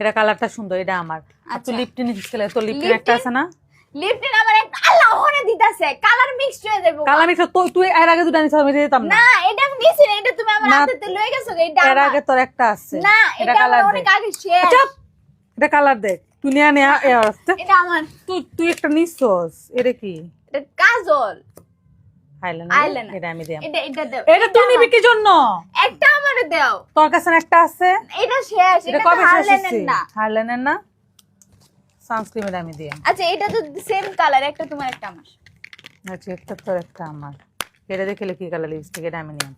এটা কালারটা সুন্দর এটা আমার। আচ্ছা। লিপটিন কেলে তোর লিপটিন একটা আছে না? লিপটিন আমার একটা আল্লাহ ওখানে দিতাছে। কালার মিক্সড হয়ে যাবে। কালার মিক্স তুই তুই এর আগে দুটো নিছিস আমি দিতাম না। না এটা আমি নিছি না এটা তুমি আমার। হাতে লয়ে গেছো এটা এর আগে তোর একটা আছে। না এটা কালার অনেক আগে শেষ। চুপ এটা কালার দেখ তুই নিয়ে নিয়ে। এটা আমার। তুই তুই একটা নিছস। এটা কি? এটা কাজল। Eyeliner Eyeliner। এটা আমি দিলাম এটা এটা দাও এটা নিবি কি জন্য? একটা আমারে দাও। তোর কাছে একটা আছে? এটা শেষ এটা কবে শেষ হচ্ছে না। হারলেনের না? সানস্ক্রিন আমি দিলাম আচ্ছা এটা তো সেম কালার একটা তোমার একটা আমার। আচ্ছা একটা তোর একটা আমার। এটা দেখলে কি কালার লিপস্টিক এটা আমি নিলাম।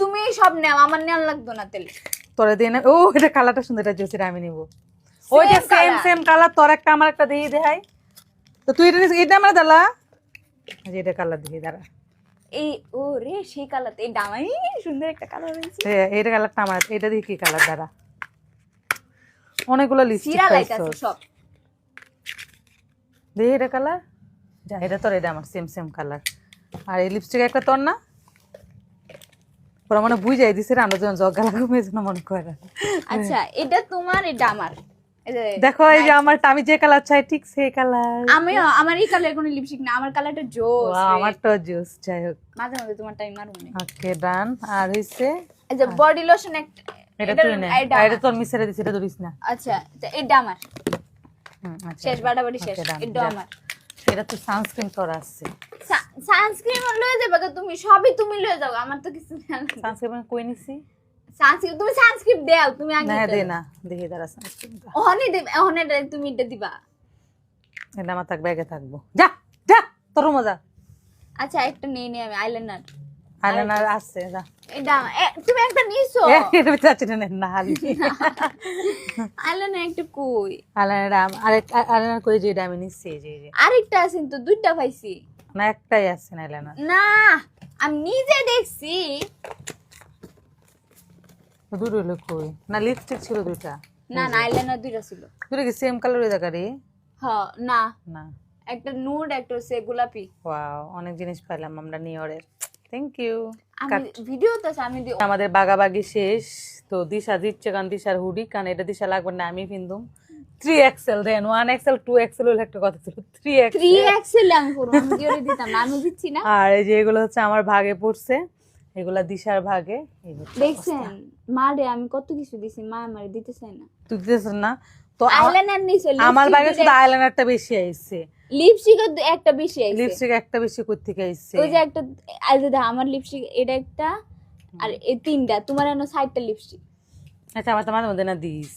তুমি সব নাও আমার নেওয়ার লাগতো না তেলে তোরে দিয়ে না ও এটা কালারটা সুন্দর এটা জোসিটা আমি নিব। ওইটা Same সেম সেম কালার তোর একটা আমার একটা দিয়ে দেখাই তো তুই এটা এটা আমার দালা আচ্ছা এটা কালার দিয়ে দাঁড়া। এই ও রে সেই কালার এই ডামাই সুন্দর একটা কালার হয়েছে এইটা কালারটা আমার এটা দিয়ে কি কালার দাঁড়া অনেকগুলো লিপস্টিক আছে সব। দিয়ে এটা কালার যা এটা তোর এটা আমার সেম সেম কালার আর এই লিপস্টিক একটা তোর না? ওরা মানে বুঝাই দিছে রান্না যখন জগা লাগাবে এই জন্য মনে করে। আচ্ছা এটা তোমার এটা আমার। দেখো এই যে আমার আমি যে কালার চাই ঠিক সেই কালার আমিও আমার এই কালার কোনো লিপস্টিক না আমার কালারটা জোস আমার তো জুস যাই হোক। মাঝে মাঝে তোমার টাইম মারুম ওকে ডান আর হইছে? এই যে বডি লোশন একটা এটা তুই নে। এটা এটা আমার। তোর মিসেরে দিছিস এটা ধরিস না। আচ্ছা এটা আমার। হুম, আচ্ছা শেষ বাড়াবাড়ি শেষ। এটা আমার। এটা তো সানস্ক্রিন তোর আছে। সানস্ক্রিন লয়ে যাবে তো তুমি সবই তুমি লয়ে যাও আমার তো কিছু সানস্ক্রিন কই নিছি? সানস্ক্রিন তুমি সানস্ক্রিন দাও তুমি আগে না। দে না দেখি দাঁড়া দেবে ওখানে দে- তুমি এটা দিবা। এটা আমার থাক ব্যাগে থাকব। যা যা তোর মজা আচ্ছা একটা নিয়ে নিয়ে আমি আইলাইনার আইলাইনার আছে যা। এটা তুমি একটা নিছো? এটা আছে না না হালি। আইলাইনার একটা কই? আইলাইনার আরেক আইলাইনার কই যে এটা আমি নিছি যে যে। আরেকটা আছে তো দুইটা পাইছি। না একটাই আছে না আইলাইনার না আমি নিজে দেখছি। দুটো হলো কই না লিপস্টিক ছিল দুইটা। না না আইলাইনার দুইটা ছিল। দুটো কি সেম কালার জায়গা রে হ না। না। একটা নুড একটা হচ্ছে গোলাপি। ওয়াও অনেক জিনিস পাইলাম আমরা নিয়রের থ্যাংক ইউ আমি ভিডিও তো আমি আমাদের বাগাবাগি শেষ। তো দিশা দিচ্ছে কারণ দিশার হুডি কারণ এটা দিশা লাগবে না আমি কিনতুম three XL then one XL two XL হলে একটা কথা ছিল। থ্রি থ্রি এক্সেল এক্সেল আমি পুরো আমি দিতাম না? আমি দিচ্ছি না? আর এই যে এগুলো হচ্ছে আমার ভাগে পড়ছে। এগুলা দিশার ভাগে দেখছেন? অবস্থা। মা রে আমি কত কিছু দিছি মা আমার দিতে চায় না। তুই দিতেছ না? তো আইলাইনার নিছে আমার ভাগে শুধু আইলাইনারটা বেশি আইছে। লিপস্টিক একটা বেশি আইছে। লিপস্টিক একটা বেশি কই থেকে আইছে? ওই যে একটা আই যে আমার লিপস্টিক এটা একটা আর এই তিনটা তোমার এনে সাইডটা লিপস্টিক আচ্ছা আমার তো মাঝে মধ্যে না দিস।